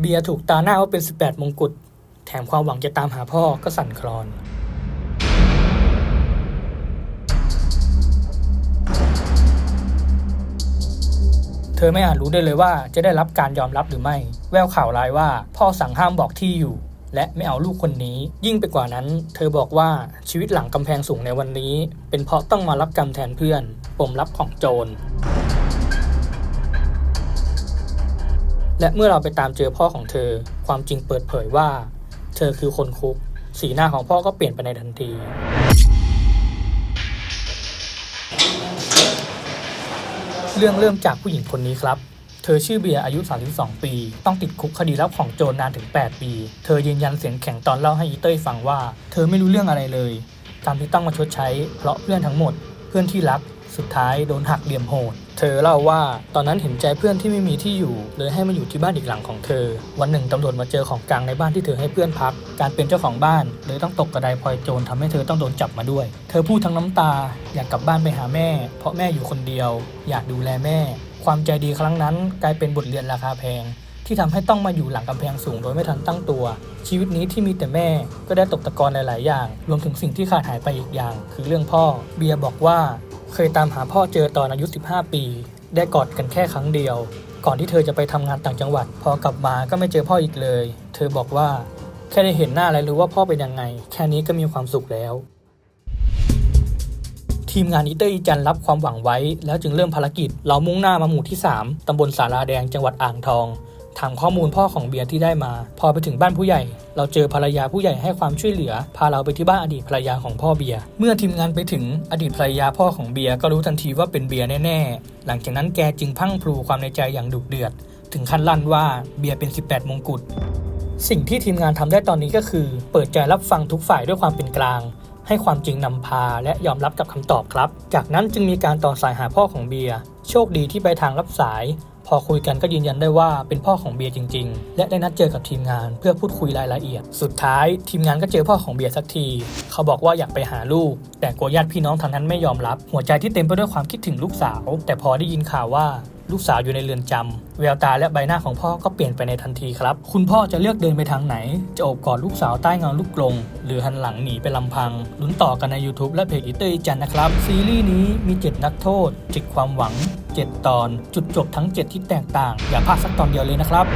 เบียร์ถูกตาหน้าว่าเป็น 18 มงกุฎ แถมความหวังจะตามหาพ่อก็สั่นคลอน เธอไม่อาจรู้ได้เลยว่าจะได้รับการยอมรับหรือไม่ แววข่าวร้ายว่า พ่อสั่งห้ามบอกที่อยู่ และไม่เอาลูกคนนี้ ยิ่งไปกว่านั้น เธอบอกว่าชีวิตหลังกำแพงสูงในวันนี้ เป็นเพราะต้องมารับกรรมแทนเพื่อนปมลับของโจร และเมื่อเราไปตามเจอพ่อของเธอ ความจริงเปิดเผยว่า เธอคือคนคุก สีหน้าของพ่อก็เปลี่ยนไปในทันทีเรื่องเริ่มจากผู้หญิงคนนี้ครับ เธอชื่อเบียร์อายุ 32 ปี ต้องติดคุกคดีรับของโจรนานถึง 8 ปี เธอยืนยันเสียงแข็งตอนเล่าให้อีเต้ยฟังว่า เธอไม่รู้เรื่องอะไรเลยกรรมที่ต้องมาชดใช้ เพราะเพื่อนทั้งหมด เพื่อนที่รัก สุดท้ายโดนหักเหลี่ยมโหด เธอเล่าว่าตอนนั้นเห็นใจเพื่อนที่ไม่มีที่อยู่ เลยให้มาอยู่ที่บ้านอีกหลังของเธอ วันหนึ่งตำรวจมาเจอของกลางในบ้านที่เธอให้เพื่อนพัก การเป็นเจ้าของบ้านเลยต้องตกกระไดพลอยโจรทำให้เธอต้องโดนจับมาด้วย เธอพูดทั้งน้ำตา อยากกลับบ้านไปหาแม่ เพราะแม่อยู่คนเดียว อยากดูแลแม่ ความใจดีครั้งนั้น กลายเป็นบทเรียนราคาแพงที่ทำให้ต้องมาอยู่หลังกำแพงสูงโดยไม่ทันตั้งตัว ชีวิตนี้ที่มีแต่แม่ก็ได้ตกตะกอนหลาย ๆ อย่าง รวมถึงสิ่งที่ขาดหายไปอีกอย่าง คือเรื่องพ่อ เบียร์บอกว่า เคยตามหาพ่อเจอตอนอายุ 15 ปี ได้กอดกันแค่ครั้งเดียว ก่อนที่เธอจะไปทำงานต่างจังหวัด พอกลับมาก็ไม่เจอพ่ออีกเลย เธอบอกว่า แค่ได้เห็นหน้าและรู้ว่าพ่อเป็นยังไง แค่นี้ก็มีความสุขแล้ว ทีมงานอีเตอร์อีจันรับความหวังไว้ แล้วจึงเริ่มภารกิจ เรามุ่งหน้ามาหมู่ที่ 3ตำบลสาราแดงจังหวัดอ่างทอง ถามข้อมูลพ่อของเบียร์ที่ได้มา พอไปถึงบ้านผู้ใหญ่ เราเจอภรรยาผู้ใหญ่ให้ความช่วยเหลือ พาเราไปที่บ้านอดีตภรรยาของพ่อเบียร์เมื่อทีมงานไปถึงอดีตภรรยาพ่อของเบียร์ก็รู้ทันทีว่าเป็นเบียร์แน่ๆ หลังจากนั้นแกจึงพังพลูความในใจอย่างดุเดือด ถึงขั้นลั่นว่าเบียร์เป็น 18 มงกุฎสิ่งที่ทีมงานทำได้ตอนนี้ก็คือ เปิดใจรับฟังทุกฝ่ายด้วยความเป็นกลาง ให้ความจริงนำพาและยอมรับกับคำตอบครับ จากนั้นจึงมีการต่อสายหาพ่อของเบียร์โชคดีที่ไปทางรับสาย พอคุยกันก็ยืนยันได้ว่าเป็นพ่อของเบียร์จริง ๆ และได้นัดเจอกับทีมงานเพื่อพูดคุยรายละเอียด สุดท้ายทีมงานก็เจอพ่อของเบียร์สักที เขาบอกว่าอยากไปหาลูก แต่กลัวญาติพี่น้องทางนั้นไม่ยอมรับ หัวใจที่เต็มไปด้วยความคิดถึงลูกสาว แต่พอได้ยินข่าวว่าลูกสาวอยู่ในเรือนจำแววตาและใบหน้าของพ่อก็เปลี่ยนไปในทันทีครับ คุณพ่อจะเลือกเดินไปทางไหน จะโอบกอดลูกสาวใต้เงาลูกกลง หรือหันหลังหนีไปลำพัง ลุ้นต่อกันใน YouTube และเพจอีเตอร์อีจันนะครับ ซีรีส์นี้มี7นักโทษ7ความหวัง 7 ตอน จุดจบทั้ง 7 ที่แตกต่าง อย่าพลาดสักตอนเดียวเลยนะครับ